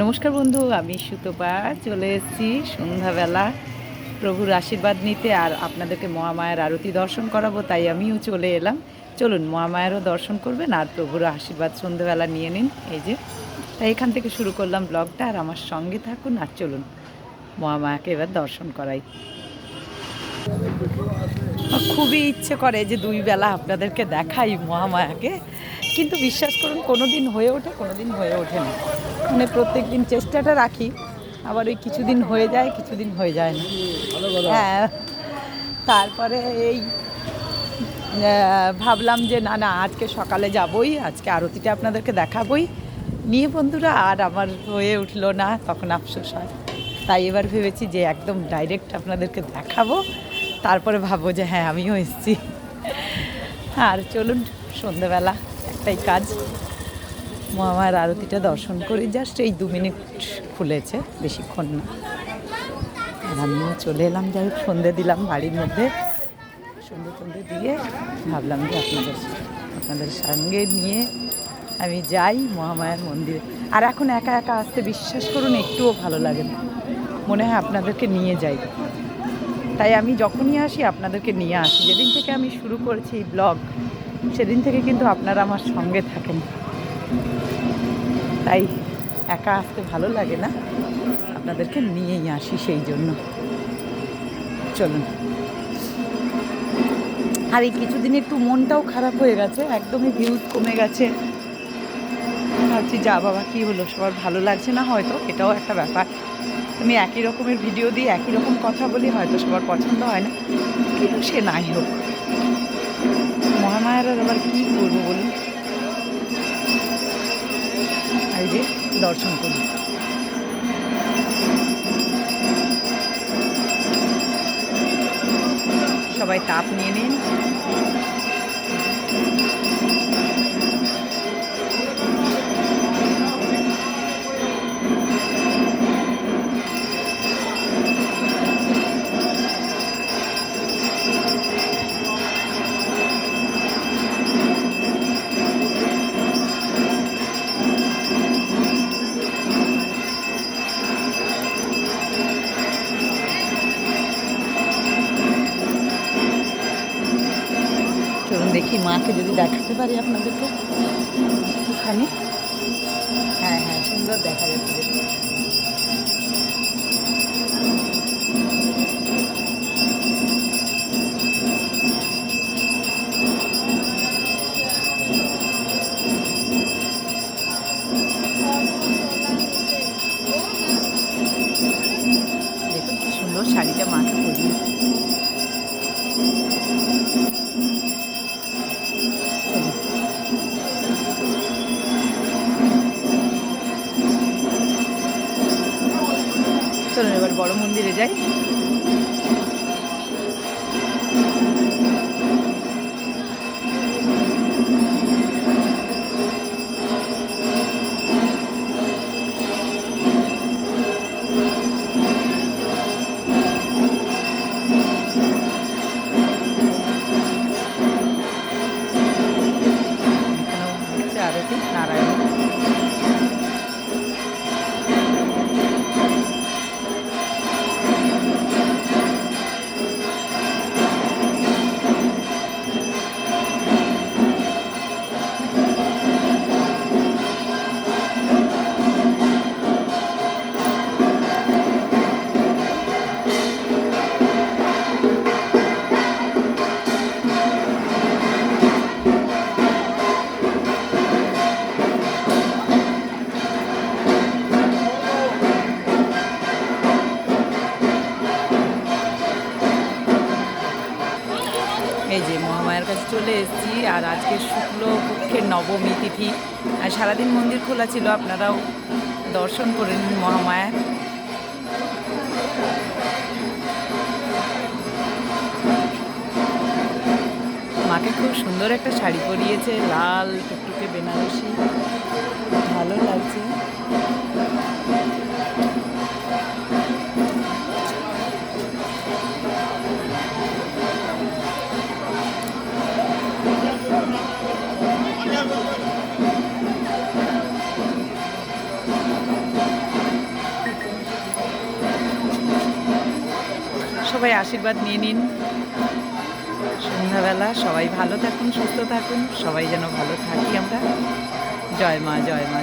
নমস্কার বন্ধু, আমি সুতপা, চলে এসেছি সন্ধ্যাবেলা। প্রভুর আশীর্বাদ নিতে আর আপনাদেরকে মহামায়ার আরতি দর্শন করাবো, তাই আমিও চলে এলাম। চলুন, মহামায়ারও দর্শন করবেন আর প্রভুর আশীর্বাদ সন্ধ্যাবেলা নিয়ে নিন। এই যে, তাই এখান থেকে শুরু করলাম ব্লগটা আর আমার সঙ্গে থাকুন আর চলুন, মহামায়াকে এবার দর্শন করাই। খুবই ইচ্ছে করে যে দুই বেলা আপনাদেরকে দেখাই মহামায়াকে। কিন্তু বিশ্বাস করুন কোনো দিন হয়ে ওঠে কোনো দিন হয়ে ওঠে না। মানে প্রত্যেক দিন চেষ্টাটা রাখি আবার ওই কিছুদিন হয়ে যায় কিছুদিন হয়ে যায় না। হ্যাঁ তারপরে এই ভাবলাম যে না না আজকে সকালে যাবই আজকে আরতিটা আপনাদেরকে দেখাবই। নিয়ে বন্ধুরা আর আমার হয়ে উঠল না তখন আফসোস হয়। তাই এবার ভেবেছি যে একদম ডাইরেক্ট আপনাদেরকে দেখাবো। তারপরে ভাববো যে হ্যাঁ আমিও এসেছি। আর চলুন সন্ধেবেলা। একটাই কাজ। মহামায়ার আরতিটা দর্শন করি। জাস্ট এই দু মিনিট খুলেছে, বেশিক্ষণ না। আর আমিও চলে এলাম, যাই হোক, সন্ধে দিলাম বাড়ির মধ্যে। সন্ধে টন্ধে দিয়ে ভাবলাম যে আপনাদের আপনাদের সঙ্গে নিয়ে আমি যাই মহামায়ার মন্দিরে। আর এখন একা একা আসতে বিশ্বাস করুন, একটুও ভালো লাগে না। মনে হয় আপনাদেরকে নিয়ে যাই। তাই আমি যখনই আসি, আপনাদেরকে নিয়ে আসি। যেদিন থেকে আমি শুরু করেছি ব্লগ সেদিন থেকে কিন্তু আপনারা আমার সঙ্গে থাকেন। তাই একা আসতে ভালো লাগে না। আপনাদেরকে নিয়েই আসি সেই জন্য। চলুন। আর এই কিছুদিন একটু মনটাও খারাপ হয়ে গেছে, একদমই ভিউজ কমে গেছে। ভাবছি, যা বাবা, কী হলো? সবার ভালো লাগছে না হয়তো? এটাও একটা ব্যাপার। আমি একই রকমের ভিডিও দিই, একই রকম কথা বলি, হয়তো সবার পছন্দ হয় না। কিন্তু সে নাই হোক। আর আবার কী করব বলুন? এই যে দর্শন করি সবাই তাপ নিয়ে নিন। দেখি মাকে যদি দেখাতে পারি আপনাদেরকে। একটুখানি হ্যাঁ হ্যাঁ সুন্দর দেখা যাচ্ছে। চলুন এবার বড় মন্দিরে যাই। চলে এসেছি আর আজকে শুক্লপক্ষের নবমী তিথি। আর সারাদিন মন্দির খোলা ছিল, আপনারাও দর্শন করে নিন মহামায়ার মাকে খুব সুন্দর একটা শাড়ি পরিয়েছে, লাল টুকটুকে বেনারসি। ভালো লাগছে। সবাই আশীর্বাদ নিয়ে নিন। সন্ধ্যাবেলা সবাই ভালো থাকুন, সুস্থ থাকুন, সবাই যেন ভালো থাকি আমরা। জয় মা জয় মা